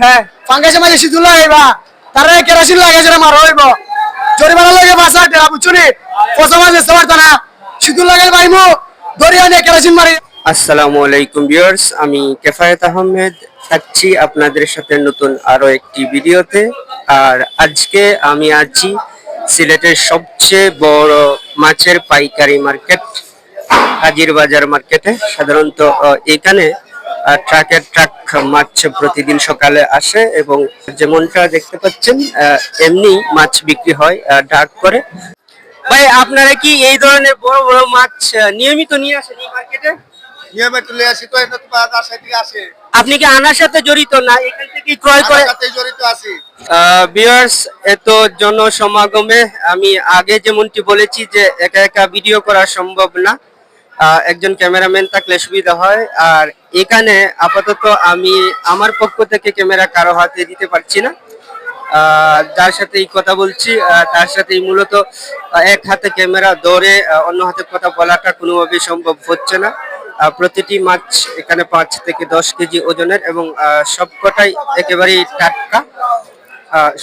হ্যাঁ ফাঙ্গাসে মাঝে লাগাইবা তারা কেরাসিন লাগাইছে মার হইব জরিমানা লাগে বাসা টেরা বুঝছুনি পচা লাগাই পাইমু দরিয়া নিয়ে কেরাসিন মারি আসসালামু আলাইকুম ভিউয়ার্স, আমি কেফায়েত আহমেদ থাকছি আপনাদের সাথে নতুন আরও একটি ভিডিওতে। আর আজকে আমি আছি সিলেটের সবচেয়ে বড় মাছের পাইকারি মার্কেট। হাজির বাজার মার্কেটে সাধারণত এখানে ট্রাকের ট্রাক মাছ প্রতিদিন সকালে আসে এবং যেমনটা দেখতে পাচ্ছেন এমনি মাছ বিক্রি হয় ডাক করে। ভাই আপনারা কি এই ধরনের বড় বড় মাছ নিয়মিত নিয়ে আসেন এই মার্কেটে? নিয়মে তুলে আসি তো এটা তো রাজশাহী থেকে আসে। আপনি কি আনার সাথে জড়িত না এখান থেকে ক্রয় করে? আমার সাথে জড়িত আছি। বিয়ার্স এত জনসমাগমে আমি আগে যেমনটি বলেছি যে একা একা ভিডিও করা সম্ভব না। একজন ক্যামেরাম্যান থাকলে সুবিধা হয়। আর এখানে আপাতত আমি আমার পক্ষ থেকে ক্যামেরা কারও হাতে দিতে পারছি না। যার সাথে কথা বলছি তার সাথেই মূলত এক হাতে ক্যামেরা ধরে অন্য হাতে কথা বলাটা কোনোভাবেই সম্ভব হচ্ছে না। প্রতিটি মাছ এখানে পাঁচ থেকে দশ কেজি ওজনের এবং সবকটাই একেবারেই টাটকা।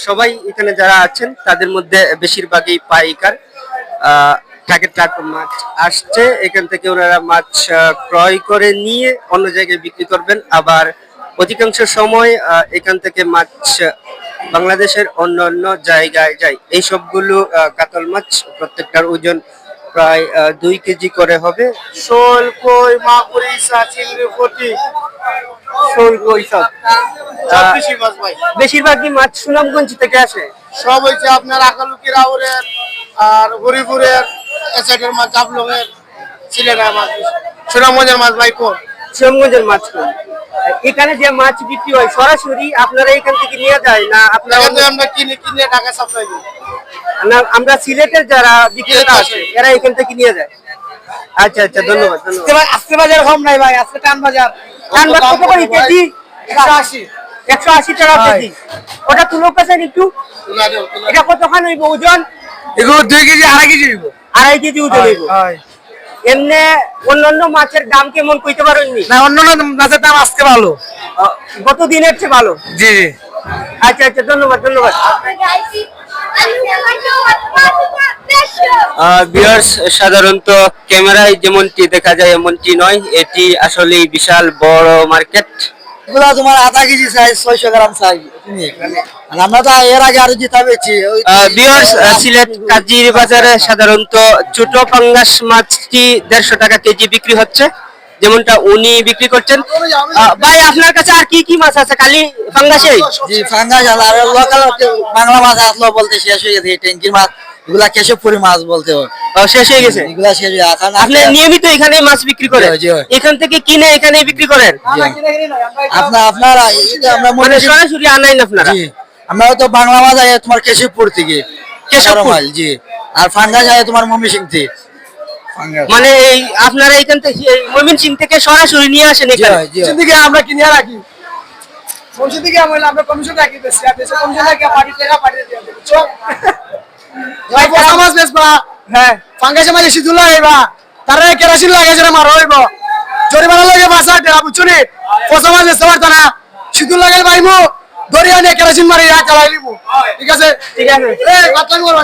সবাই এখানে যারা আছেন, তাদের মধ্যে বেশিরভাগই পাইকার। আহ, ট্রাকে ট্রাক মাছ আসছে এখান থেকে ওনারা মাছ ক্রয় করে নিয়ে অন্য জায়গায় বিক্রি করবেন। আবার অধিকাংশ সময় এখান থেকে মাছ বাংলাদেশের অন্য অন্য জায়গায় যায় এই সবগুলো কাতল মাছ প্রত্যেকটার ওজন প্রায় দুই কেজি করে হবে। শোল কই চিংড়ি ফটি শোল কই সব। বেশিরভাগই মাছ সুনামগঞ্জ থেকে আসে। সব হয়েছে আপনার আকালুকি রাউরের আর হরিপুরের মাছ জাফলংয়ের সিলেটের মাছ সুনামগঞ্জের মাছ ভাই কোন? সুনামগঞ্জের মাছ কোন? এখানে যে মাছ বিক্রি হয় সরাসরি আপনারা এখান থেকে নিয়ে যায় না আপনারা আমরা কিনে কিনে টাকা সাপ্লাই দিই না আমরা সিলেটের যারা বিক্রেতা আছে এরা এখান থেকে নিয়ে যায়। আচ্ছা আচ্ছা ধন্যবাদ ধন্যবাদ। আজকে বাজার কম নাই ভাই আজকে টান বাজার। টান বাজার কত করে? কেজি? একশো আশি। একশো আশি টাকা কেজি। ওটা তুলো পেছেন একটু? এটা কতখান হইব ওজন? এগুলো দুই কেজি আড়াই কেজি দিব আড়াই কেজি ওজন হইব এমনি অন্যান্য মাছের দাম কেমন কইতে পারেননি? না অন্য অন্য মাছের দাম আজকে ভালো। গত দিনের চেয়ে ভালো? জি জি। আচ্ছা আচ্ছা ধন্যবাদ ধন্যবাদ। ভিউয়ার্স সাধারণত ক্যামেরায় যেমনটি দেখা যায় এমনটি নয়। এটি আসলে বিশাল বড় মার্কেট। এগুলা তোমার আধা কেজি সাইজ ছয়শো গ্রাম সাইজ আর আমরা তো এর আগে আরও জিতা পেয়েছি ওই সিলেট কাজির বাজারে সাধারণত ছোট পাঙ্গাস মাছটি দেড়শো টাকা কেজি বিক্রি হচ্ছে যেমনটা উনি বিক্রি করছেন। ভাই আপনার কাছে আর কি কি মাছ আছে? খালি পাঙ্গাসে জি ফাঙ্গাস আর লোকাল বাংলা মাছ আসলো বলতে শেষ হয়ে গেছে ট্যাঙ্কির মাছ। এগুলা কেশবপুরি মাছ বলতে হয়। শেষ হয়ে গেছে? এগুলা শেষ এখন আপনি নিয়মিত এখানে মাছ বিক্রি করেন। এখান থেকে কিনে এখানে বিক্রি করেন? আপনার আপনারা আমরা মানে মনে সরাসরি আনাইন আপনারা? জি আমরা তো বাংলা মাছ আয় তোমার কেশবপুর থেকে। কেশবপুর? জি। আর ফাঙ্গাস আয় তোমার মমি সিং থেকে। মানে এই আপনারা এখান থেকে ময়মন সিং থেকে সরাসরি নিয়ে আসেন এখানে। থেকে আমরা কিনে রাখি। কমিশন থেকে আমরা কমিশন রাখি বেশি আর বেশি কমিশন রাখি পার্টি টাকা পার্টি দিয়ে দেবো পচা মাছ বেচবা হ্যাঁ। ফাঙ্গাসে মাঝে সিঁদুর লাগাইবা। তারা কেরাসিন লাগাইছে মার হইব। জরিমানা লাগে বাসা টেরা বুঝছুনি পচা মাছ বেচতে পারতো না। সিঁদুর লাগাই পাইমু দরিয়া নিয়ে কেরাসিন মারি রাখা লাইলিমু ঠিক আছে? ঠিক আছে। এই বাতলামি করবা।